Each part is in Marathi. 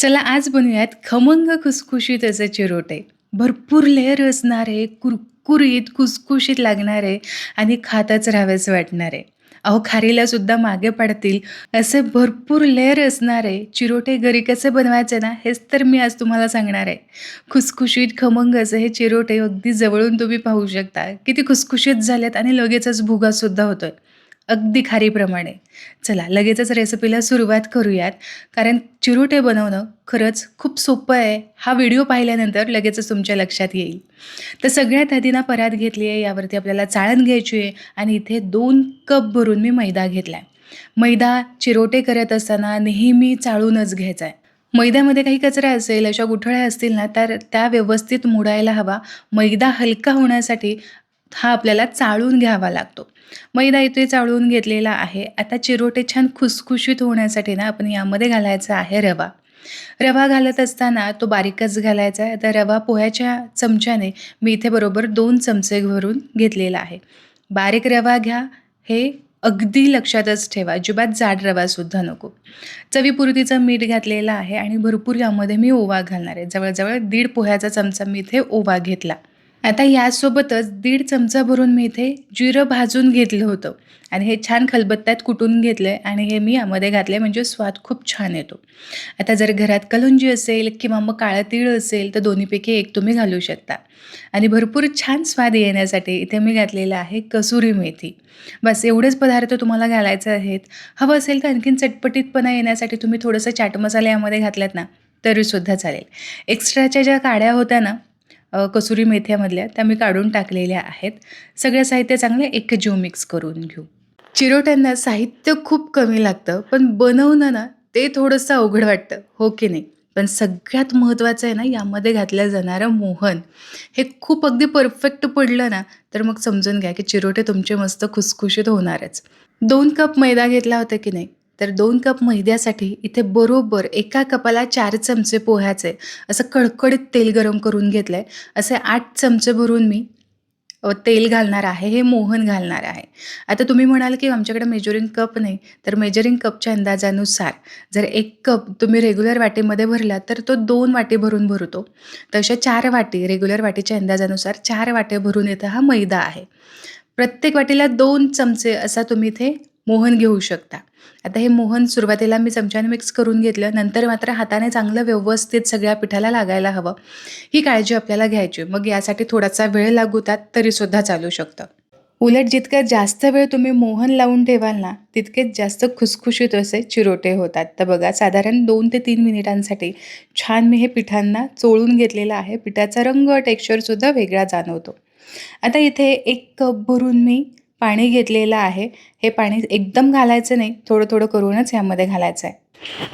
चला आज बनवूयात खमंग खुसखुशीत असे चिरोटे भरपूर लेअर असणारे कुरकुरीत खुसखुशीत लागणारे आणि खातच राहावेच वाटणारे. अहो खारीला सुद्धा मागे पडतील. असे भरपूर लेअर असणारे चिरोटे घरी कसे बनवायचे ना हेच तर मी आज तुम्हाला सांगणार आहे. खुसखुशीत खमंग असे हे चिरोटे अगदी जवळून तुम्ही पाहू शकता. किती खुसखुशीत झालेत आणि लगेचच भुगासुद्धा होतोय. अगदी खारीप्रमाणे. चला लगेचच रेसिपीला सुरुवात करूयात. कारण चिरोटे बनवणं खरंच खूप सोपं आहे. हा व्हिडिओ पाहिल्यानंतर लगेचच तुमच्या लक्षात येईल. तर सगळ्यात आधी ना परात घेतली आहे. यावरती आपल्याला चाळण घ्यायची आहे. आणि इथे दोन कप भरून मी मैदा घेतला आहे मैदा चिरोटे करत असताना नेहमी चाळूनच घ्यायचा आहे. मैद्यामध्ये काही कचरा असेल अशा गुठळ्या असतील ना तर त्या व्यवस्थित मोडायला हवा. मैदा हलका होण्यासाठी हा आपल्याला चाळून घ्यावा लागतो. मैदा इथे चाळून घेतलेला आहे. आता चिरोटे छान खुसखुशीत होण्यासाठी ना आपण यामध्ये घालायचा आहे रवा. रवा घालत असताना तो बारीकच घालायचा आहे. आता रवा पोह्याच्या चमच्याने मी इथे बरोबर दोन चमचे भरून घेतलेला आहे. बारीक रवा घ्या. हे अगदी लक्षातच ठेवा. अजिबात जाड रवासुद्धा नको. चवीपुरतीचं मीठ घातलेलं आहे आणि भरपूर यामध्ये मी ओवा घालणार आहे. जवळजवळ दीड पोह्याचा चमचा मी इथे ओवा घेतला. आता यासोबतच दीड चमचा भरून मी इथे जिरं भाजून घेतलं होतं. आणि हे छान खलबत्त्यात कुटून घेतलं आहे आणि हे मी यामध्ये घातलं आहे म्हणजे स्वाद खूप छान येतो. आता जर घरात कलुंजी असेल किंवा मग काळं तीळ असेल तर दोन्हीपैकी एक तुम्ही घालू शकता. आणि भरपूर छान स्वाद येण्यासाठी इथे मी घातलेलं आहे कसुरी मेथी. बस एवढेच पदार्थ तुम्हाला घालायचे आहेत. हवं असेल तर आणखीन चटपटीतपणा येण्यासाठी तुम्ही थोडंसं चाट मसाला यामध्ये घातलात ना तरीसुद्धा चालेल. एक्स्ट्राच्या ज्या काड्या होत्या ना कसुरी मेथ्यामधल्या त्या मी काढून टाकलेल्या आहेत. सगळं साहित्य चांगलं एकजीव मिक्स करून घेऊ. चिरोट्यांना साहित्य खूप कमी लागतं पण बनवणं ना ते थोडंसं अवघड वाटतं हो की नाही? पण सगळ्यात महत्त्वाचं आहे ना यामध्ये घातलं जाणारं मोहन. हे खूप अगदी परफेक्ट पडलं ना तर मग समजून घ्या की चिरोटे तुमचे मस्त खुसखुशीत होणारच. दोन कप मैदा घेतला होता की नाही? तर दोन कप मैद्यासाठी इथे बरोबर एका कपाला चार चमचे पोह्याचे. असं कडकडीत तेल गरम करून घेतलं आहे असे आठ चमचे भरून मी तेल घालणार आहे. हे मोहन घालणार आहे. आता तुम्ही म्हणाल की आमच्याकडे मेजरिंग कप नाही तर मेजरिंग कपच्या अंदाजानुसार जर एक कप तुम्ही रेग्युलर वाटीमध्ये भरला तर तो दोन वाटी भरून भरतो. तशा चार वाटी रेग्युलर वाटीच्या अंदाजानुसार चार वाटे भरून येतं हा मैदा आहे. प्रत्येक वाटीला दोन चमचे असा तुम्ही इथे मोहन घेऊ शकता. आता हे मोहन सुरुवातीला मी चमच्याने मिक्स करून घेतलं. नंतर मात्र हाताने चांगलं व्यवस्थित सगळ्या पिठाला लागायला हवं. ही काळजी आपल्याला घ्यायची. मग यासाठी थोडासा वेळ लागूतात तरीसुद्धा चालू शकतं. उलट जितकं जास्त वेळ तुम्ही मोहन लावून ठेवाल ना तितकेच जास्त खुसखुशीत असे चिरोटे होतात. तर बघा साधारण दोन ते तीन मिनिटांसाठी छान मी हे पिठांना चोळून घेतलेलं आहे. पिठाचा रंग टेक्स्चरसुद्धा वेगळा जाणवतो. आता इथे एक कप भरून मी पाणी घेतलेलं आहे. हे पाणी एकदम घालायचं नाही. थोडं थोडं करूनच यामध्ये घालायचं आहे.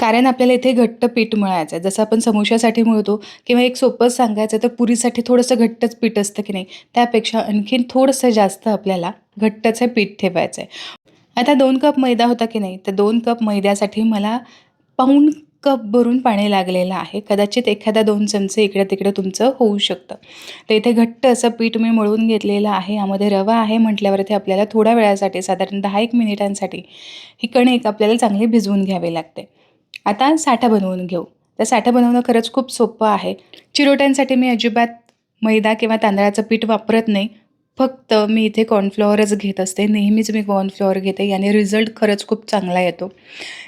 कारण आपल्याला इथे घट्ट पीठ मिळायचं आहे. जसं आपण समोशासाठी मिळतो किंवा एक सोपंच सांगायचं तर पुरीसाठी थोडंसं घट्टच पीठ असतं की नाही? त्यापेक्षा आणखीन थोडंसं जास्त आपल्याला घट्टचं पीठ ठेवायचं आहे. आता दोन कप मैदा होता की नाही? तर दोन कप मैद्यासाठी मला पाऊण कप भरून पाणी लागलेलं आहे. कदाचित एखादा दोन चमचे इकडे तिकडे तुमचं होऊ शकतं. तर इथे घट्ट असं पीठ मी मळून घेतलेलं आहे. यामध्ये रवा आहे म्हटल्यावरती आपल्याला थोड्या वेळासाठी साधारण दहा एक मिनिटांसाठी ही कणिक आपल्याला चांगली भिजवून घ्यावी लागते. आता साठा बनवून घेऊ. तर साठा बनवणं खरंच खूप सोपं आहे. चिरोट्यांसाठी मी अजिबात मैदा किंवा तांदळाचं पीठ वापरत नाही. फक्त मी इथे कॉर्नफ्लॉवरच घेत असते. नेहमीच मी कॉर्नफ्लॉवर घेते. याने रिझल्ट खरंच खूप चांगला येतो.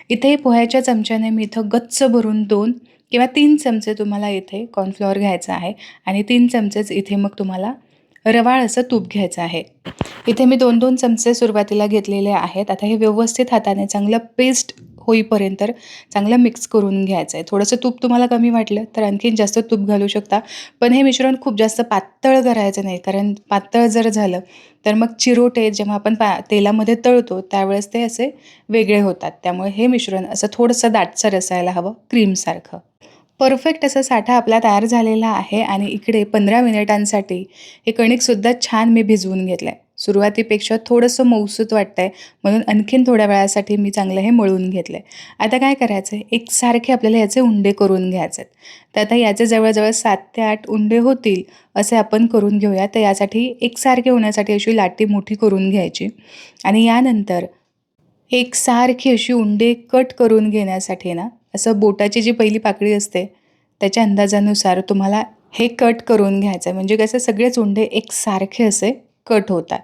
इथे पोह्याच्या चमच्याने मी इथं गच्च भरून दोन किंवा तीन चमचे तुम्हाला इथे कॉर्नफ्लॉवर घ्यायचं आहे. आणि तीन चमचेच इथे मग तुम्हाला रवाळ असं तूप घ्यायचं आहे. इथे मी दोन दोन चमचे सुरुवातीला घेतलेले आहेत. आता हे व्यवस्थित हाताने चांगलं पेस्ट होईपर्यंत चांगलं मिक्स करून घ्यायचं आहे थोडंसं तूप तुम्हाला कमी वाटलं तर आणखीन जास्त तूप घालू शकता. पण हे मिश्रण खूप जास्त पातळ करायचं नाही. कारण पातळ जर झालं तर मग चिरोटे जेव्हा आपण पा तेलामध्ये तळतो त्यावेळेस ते असे वेगळे होतात. त्यामुळे हे मिश्रण असं थोडंसं दाटसर असायला हवं क्रीमसारखं परफेक्ट असा साठा आपला तयार झालेला आहे आणि इकडे पंधरा मिनिटांसाठी हे कणिकसुद्धा छान मी भिजवून घेतलं आहे सुरुवातीपेक्षा थोडंसं मौसूत वाटतं आहे म्हणून आणखीन थोड्या वेळासाठी मी चांगलं हे मळून घेतलं आहे आता काय करायचं आहे एकसारखे आपल्याला याचे उंडे करून घ्यायचे आहेत तर आता याचे जवळजवळ सात ते आठ उंडे होतील असे आपण करून घेऊया. तर यासाठी एकसारखे होण्यासाठी अशी लाटी मोठी करून घ्यायची. आणि यानंतर एकसारखी अशी उंडे कट करून घेण्यासाठी ना असं बोटाची जी पहिली पाकळी असते त्याच्या अंदाजानुसार तुम्हाला हे कट करून घ्यायचं आहे म्हणजे कसं सगळेच उंडे एकसारखे असे कट होतात.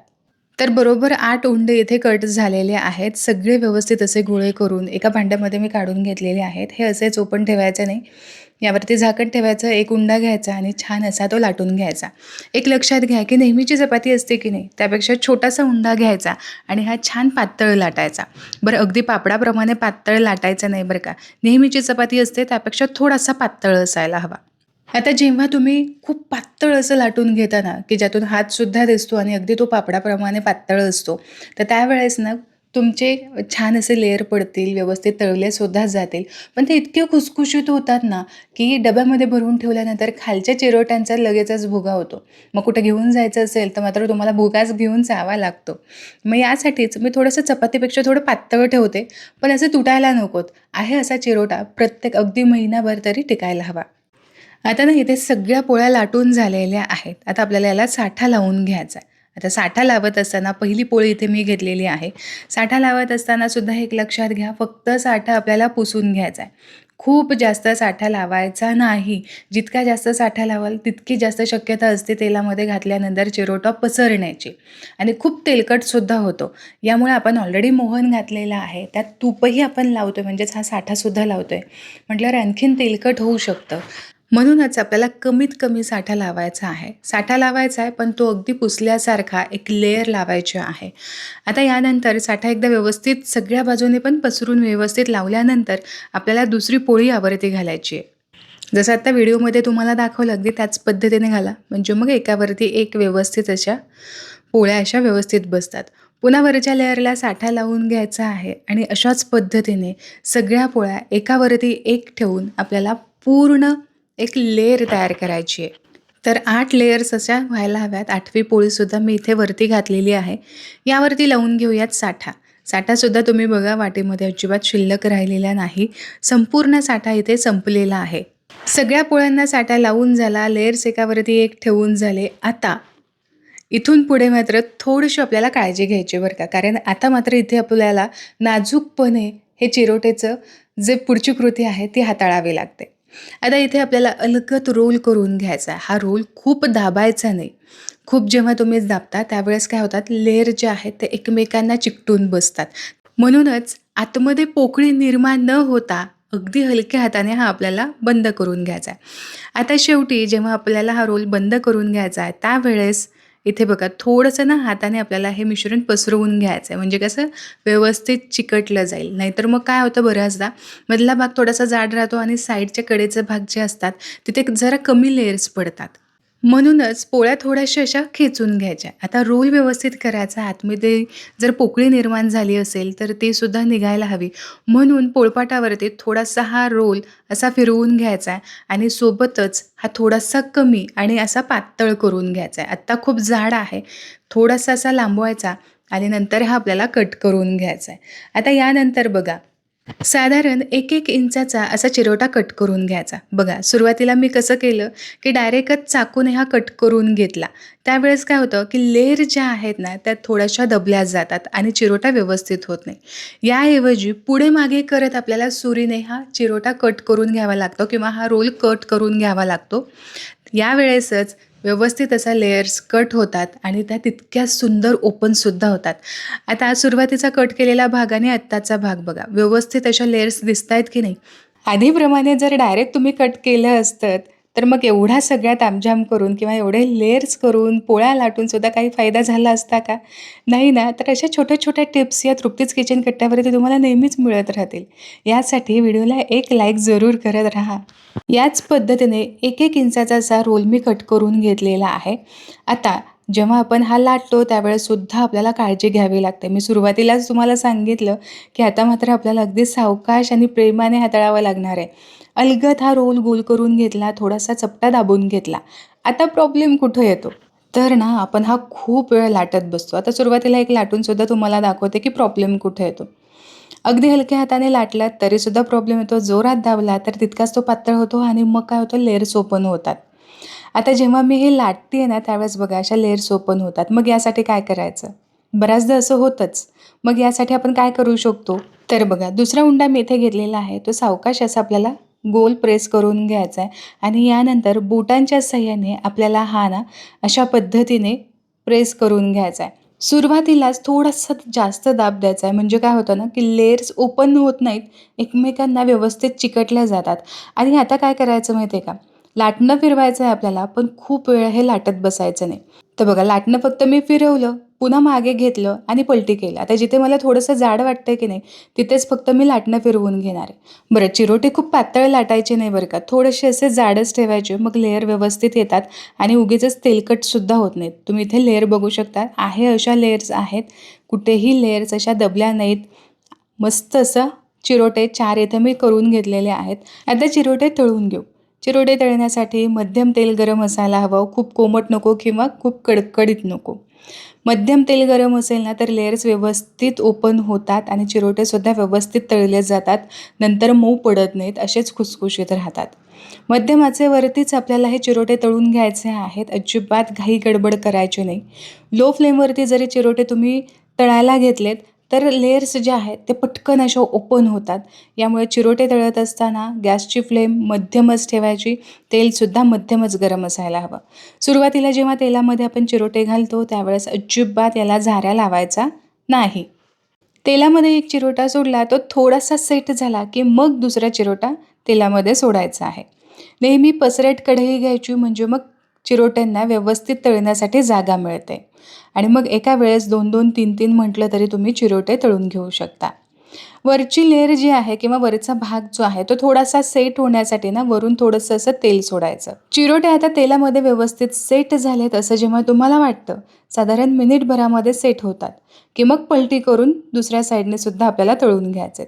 तर बरोबर आठ उंडे इथे कट झालेले आहेत. सगळे व्यवस्थित असे गोळे करून एका भांड्यामध्ये मी काढून घेतलेले आहेत. हे असेच ओपन ठेवायचं नाही. यावरती झाकण ठेवायचं एक उंडा घ्यायचा आणि छान असा तो लाटून घ्यायचा. एक लक्षात घ्या की नेहमीची चपाती असते की नाही त्यापेक्षा छोटासा उंडा घ्यायचा आणि हा छान पातळ लाटायचा. बरं अगदी पापडाप्रमाणे पातळ लाटायचा नाही बरं का? नेहमीची चपाती असते त्यापेक्षा थोडासा पातळ असायला हवा. आता जेव्हा तुम्ही खूप पातळ असं लाटून घेता ना की ज्यातून हातसुद्धा दिसतो आणि अगदी तो पापडाप्रमाणे पातळ असतो तर त्यावेळेस ना तुमचे छान असे लेअर पडतील व्यवस्थित तळलेसुद्धा जातील. पण ते इतके खुसखुशीत होतात ना की डब्यामध्ये भरून ठेवल्यानंतर खालच्या चिरोट्यांचा लगेचच भुगा होतो. मग कुठे घेऊन जायचं असेल तर मात्र तुम्हाला भुगाच घेऊन जावा लागतो. मग यासाठीच मी थोडंसं चपातीपेक्षा थोडं पातळ ठेवते पण असं तुटायला नकोत. आहे असा चिरोटा प्रत्येक अगदी महिनाभर तरी टिकायला हवा. आता ना इथे सगळ्या पोळ्या लाटून झालेल्या आहेत. आता आपल्याला याला साठा लावून घ्यायचा आहे. आता साठा लावत असताना पहिली पोळी इथे मी घेतलेली आहे. साठा लावत असताना सुद्धा एक लक्षात घ्या फक्त साठा आपल्याला पुसून घ्यायचा आहे. खूप जास्त साठा लावायचा नाही. जितका जास्त साठा लावाल तितकी जास्त शक्यता असते तेलामध्ये घातल्यानंतर चिरोटा पसरण्याची. आणि खूप तेलकटसुद्धा होतो. यामुळे आपण ऑलरेडी मोहन घातलेला आहे. त्यात तूपही आपण लावतो म्हणजेच हा साठासुद्धा लावतो आहे म्हटल्यावर आणखीन तेलकट होऊ शकतं. म्हणूनच आपल्याला कमीत कमी साठा लावायचा आहे. साठा लावायचा आहे पण तो अगदी पुसल्यासारखा एक लेअर लावायची आहे. आता यानंतर साठा एकदा व्यवस्थित सगळ्या बाजूने पण पसरून व्यवस्थित लावल्यानंतर आपल्याला दुसरी पोळी यावरती घालायची आहे. जसं आता व्हिडिओमध्ये तुम्हाला दाखवलं अगदी त्याच पद्धतीने घाला. म्हणजे मग एकावरती एक व्यवस्थित अशा पोळ्या अशा व्यवस्थित बसतात. पुन्हा वरच्या लेअरला साठा लावून घ्यायचा आहे आणि अशाच पद्धतीने सगळ्या पोळ्या एकावरती एक ठेवून आपल्याला पूर्ण एक लेअर तयार करायची आहे. तर आठ लेयर्स अशा व्हायला हव्यात. आठवी पोळीसुद्धा मी इथे वरती घातलेली आहे. यावरती लावून घेऊयात साठा. साठासुद्धा तुम्ही बघा वाटेमध्ये अजिबात शिल्लक राहिलेला नाही. संपूर्ण साठा इथे संपलेला आहे. सगळ्या पोळ्यांना साठा लावून झाला. लेयर्स एकावरती एक ठेवून झाले. आता इथून पुढे मात्र थोडीशी आपल्याला काळजी घ्यायची बरं का. कारण आता मात्र इथे आपल्याला नाजूकपणे हे चिरोटेचं जे पुढची कृती आहे ती हाताळावी लागते. आता इथे आपल्याला अलगत रोल करून घ्यायचा आहे. हा रोल खूप दाबायचा नाही. खूप जेव्हा तुम्ही दाबता त्यावेळेस काय होतात? लेअर जे आहेत ते एकमेकांना चिकटून बसतात. म्हणूनच आतमध्ये पोकळी निर्माण न होता अगदी हलक्या हाताने हा आपल्याला बंद करून घ्यायचा आहे. आता शेवटी जेव्हा आपल्याला हा रोल बंद करून घ्यायचा आहे त्यावेळेस इथे बघा थोडंसं ना हाताने आपल्याला हे मिश्रण पसरवून घ्यायचं आहे म्हणजे कसं व्यवस्थित चिकटलं जाईल. नाहीतर मग काय होतं बऱ्याचदा मधला भाग थोडासा जाड राहतो आणि साईडच्या कडेचे भाग जे असतात तिथे जरा कमी लेयर्स पडतात. म्हणूनच पोळ्या थोड्याशा अशा खेचून घ्यायच्या. आता रोल व्यवस्थित करायचा आतमध्ये जर पोकळी निर्माण झाली असेल तर ते सुद्धा निघायला हवी. म्हणून पोळपाटावरती थोडासा हा रोल असा फिरवून घ्यायचा आहे आणि सोबतच हा थोडासा कमी आणि असा पातळ करून घ्यायचा. आहे आत्ता खूप जाड आहे. थोडासा असा लांबवायचा आणि नंतर हा आपल्याला कट करून घ्यायचा आहे. आता यानंतर बघा साधारण एक एक इंचाचा असा चिरोटा कट करून घ्यायचा. बघा सुरुवातीला मी कसं केलं की डायरेक्टच चाकूने हा कट करून घेतला. त्यावेळेस काय होतं की लेअर ज्या आहेत ना त्या थोड्याशा दबल्या जातात आणि चिरोटा व्यवस्थित होत नाही. याऐवजी पुढे मागे करत आपल्याला सुरीने हा चिरोटा कट करून घ्यावा लागतो किंवा हा रोल कट करून घ्यावा लागतो. यावेळेसच व्यवस्थित असा लेयर्स कट होतात आणि त्या तितक्या सुंदर ओपनसुद्धा होतात. आता सुरुवातीचा कट केलेला भाग आणि आत्ताचा भाग बघा. व्यवस्थित अशा लेयर्स दिसत आहेत की नाही? आधीप्रमाणे जर डायरेक्ट तुम्ही कट केलं असतं तर मग एवढा सगळ्या तामझाम करून किंवा एवढे लेअर्स करून पोळ्या लाटून सुद्धा काही फायदा झाला असता का? नाही ना. तर अशा छोट्या छोट्या टिप्स या तृप्तीच किचन कट्ट्यावरती तुम्हाला नेहमीच मिळत राहतील. यासाठी व्हिडिओला एक लाईक जरूर करत राहा. याच पद्धतीने एक एक इंचाचा असा रोल मी कट करून घेतलेला आहे. आता जेव्हा आपण हा लाटतो त्यावेळेससुद्धा आपल्याला काळजी घ्यावी लागते. मी सुरुवातीलाच तुम्हाला सांगितलं की आता मात्र आपल्याला अगदी सावकाश आणि प्रेमाने हाताळावं लागणार आहे. अलगद हा रोल गोल करून घेतला थोडासा चपटा दाबून घेतला. आता प्रॉब्लेम कुठं येतो? तर ना आपण हा खूप वेळ लाटत बसतो. आता सुरुवातीला एक लाटूनसुद्धा तुम्हाला दाखवते की प्रॉब्लेम कुठे येतो. अगदी हलक्या हाताने लाटलात तरीसुद्धा प्रॉब्लेम येतो. जोरात दाबला तर तितकाच तो पातळ होतो आणि मग काय होतं? लेअर्स ओपन होतात. आता जेव्हा मी हे लाटते आहे ना त्यावेळेस बघा अशा लेअर्स ओपन होतात. मग यासाठी काय करायचं? बऱ्याचदा असं होतंच. मग यासाठी आपण काय करू शकतो? तर बघा दुसरा उंडा मी इथे घेतलेला आहे. तो सावकाश असा आपल्याला गोल प्रेस करून घ्यायचा आहे. आणि यानंतर बोटांच्या सहाय्याने आपल्याला हा ना अशा पद्धतीने प्रेस करून घ्यायचा आहे. सुरुवातीलाच थोडासा जास्त दाब द्यायचा आहे. म्हणजे काय होतं ना की लेअर्स ओपन होत नाहीत. एकमेकांना व्यवस्थित चिकटल्या जातात. आणि आता काय करायचं माहिती आहे का? लाटणं फिरवायचं आहे आपल्याला पण खूप वेळ हे लाटत बसायचं नाही. तर बघा लाटणं फक्त मी फिरवलं पुन्हा मागे घेतलं आणि पलटी केलं. आता जिथे मला थोडंसं जाड वाटतंय की नाही तिथेच फक्त मी लाटणं फिरवून घेणार आहे. बरं चिरोटे खूप पातळ लाटायचे नाही बरं का? थोडेसे असे जाडच ठेवायचे मग लेअर व्यवस्थित येतात आणि उगीच तेलकटसुद्धा होत नाहीत. तुम्ही इथे लेअर बघू शकता. आहे अशा लेयर्स आहेत. कुठेही लेयर्स अशा दबल्या नाहीत. मस्त असं चिरोटे चार इथे मी करून घेतलेले आहेत. आता चिरोटे तळून घेऊ. चिरोटे तळण्यासाठी मध्यम तेल गरम असायला हवं. खूप कोमट नको किंवा खूप कडकडीत नको. मध्यम तेल गरम असेल ना तर लेयर्स व्यवस्थित ओपन होतात आणि चिरोटेसुद्धा व्यवस्थित तळले जातात. नंतर मऊ पडत नाहीत असेच खुसखुशीत राहतात. मध्यमाचे वरतीच आपल्याला हे चिरोटे तळून घ्यायचे आहेत. अजिबात घाई गडबड करायची नाही. लो फ्लेमवरती जरी चिरोटे तुम्ही तळायला घेतलेत तर लेयर्स जे आहेत ते पटकन अशा ओपन होतात. यामुळे चिरोटे तळत असताना गॅसची फ्लेम मध्यमच ठेवायची तेलसुद्धा मध्यमच गरम असायला हवं. सुरुवातीला जेव्हा तेलामध्ये आपण चिरोटे घालतो त्यावेळेस अजिबात याला झाऱ्या लावायचा नाही. तेलामध्ये एक चिरोटा सोडला तो थोडासा सेट झाला की मग दुसरा चिरोटा तेलामध्ये सोडायचा आहे. नेहमी पसरेट कढई घ्यायची म्हणजे मग चिरोट्यांना व्यवस्थित तळण्यासाठी जागा मिळते. आणि मग एका वेळेस दोन दोन तीन तीन म्हटलं तरी तुम्ही चिरोटे तळून घेऊ शकता. वरची लेअर जी आहे किंवा वरचा भाग जो आहे तो थोडासा सेट होण्यासाठी ना वरून थोडंसं असं तेल सोडायचं. चिरोटे आता तेलामध्ये व्यवस्थित सेट झालेत असं जेव्हा तुम्हाला वाटतं साधारण मिनिटभरामध्ये सेट होतात. की मग पलटी करून दुसऱ्या साईडने सुद्धा आपल्याला तळून घ्यायचे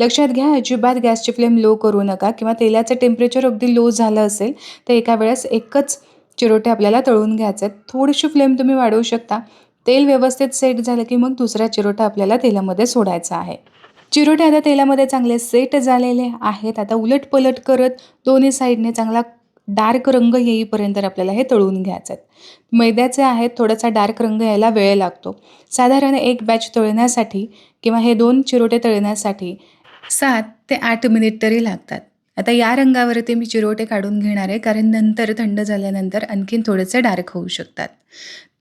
लक्षात घ्या अजिबात गॅसची फ्लेम लो करू नका किंवा तेलाचं टेम्परेचर अगदी लो झालं असेल तर एका वेळेस एकच चिरोटे आपल्याला तळून घ्यायचे आहेत. थोडीशी फ्लेम तुम्ही वाढवू शकता. तेल व्यवस्थित सेट झालं की मग दुसरा चिरोटा आपल्याला तेलामध्ये सोडायचा आहे. चिरोटे आता तेलामध्ये चांगले सेट झालेले आहेत. आता उलट पलट करत दोन्ही साईडने चांगला डार्क रंग येईपर्यंत आपल्याला हे तळून घ्यायचं आहेत. मैद्याचे आहेत थोडासा डार्क रंग यायला वेळ लागतो. साधारण एक बॅच तळण्यासाठी किंवा हे दोन चिरोटे तळण्यासाठी सात ते आठ मिनिट तरी लागतात. आता या रंगावरती मी चिरोटे काढून घेणार आहे कारण नंतर थंड झाल्यानंतर आणखीन थोडेसे डार्क होऊ शकतात.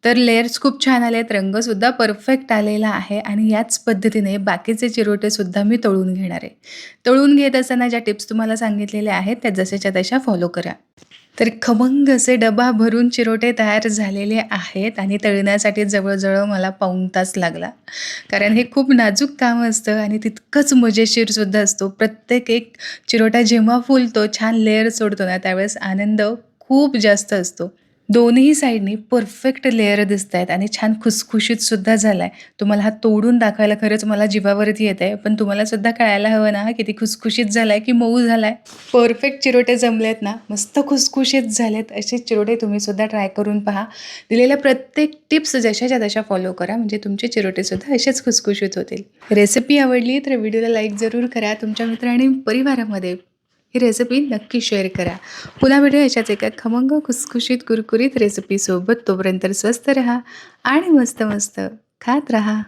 तर लेअर्स खूप छान आले आहेत. रंगसुद्धा परफेक्ट आलेला आहे आणि याच पद्धतीने बाकीचे चिरोटेसुद्धा मी तळून घेणार आहे. तळून घेत असताना ज्या टिप्स तुम्हाला सांगितलेल्या आहेत त्या जशाच्या तशा फॉलो करा. तर खमंग असे डबा भरून चिरोटे तयार झालेले आहेत आणि तळण्यासाठी जवळजवळ मला पाऊण तास लागला. कारण हे खूप नाजूक काम असतं आणि तितकंच मजेशीरसुद्धा असतो. प्रत्येक एक चिरोटा जेव्हा फुलतो छान लेअर सोडतो ना त्यावेळेस आनंद खूप जास्त असतो. दोन्ही साईडनी परफेक्ट लेअर दिसत आहेत आणि छान खुसखुशीतसुद्धा झाला आहे तुम्हाला हा तोडून दाखवायला खरंच मला जीवावरती येत आहे पण तुम्हाला सुद्धा कळायला हवं ना हा किती खुसखुशीत झाला आहे की मऊ झाला आहे परफेक्ट चिरोटे जमले आहेत ना मस्त खुसखुशीत झालेत असे चिरोटे तुम्ही सुद्धा ट्राय करून पहा. दिलेल्या प्रत्येक टिप्स जशाच्या तशा फॉलो करा म्हणजे तुमचे चिरोटेसुद्धा असेच खुसखुशीत होतील. रेसिपी आवडली तर व्हिडिओला लाईक जरूर करा. तुमच्या मित्र आणि परिवारामध्ये ही रेसिपी नक्की शेअर करा. पुन्हा भेटू याच्याच एका खमंग खुसखुशीत कुरकुरीत रेसिपीसोबत तोपर्यंत स्वस्त रहा आणि मस्त मस्त खात रहा.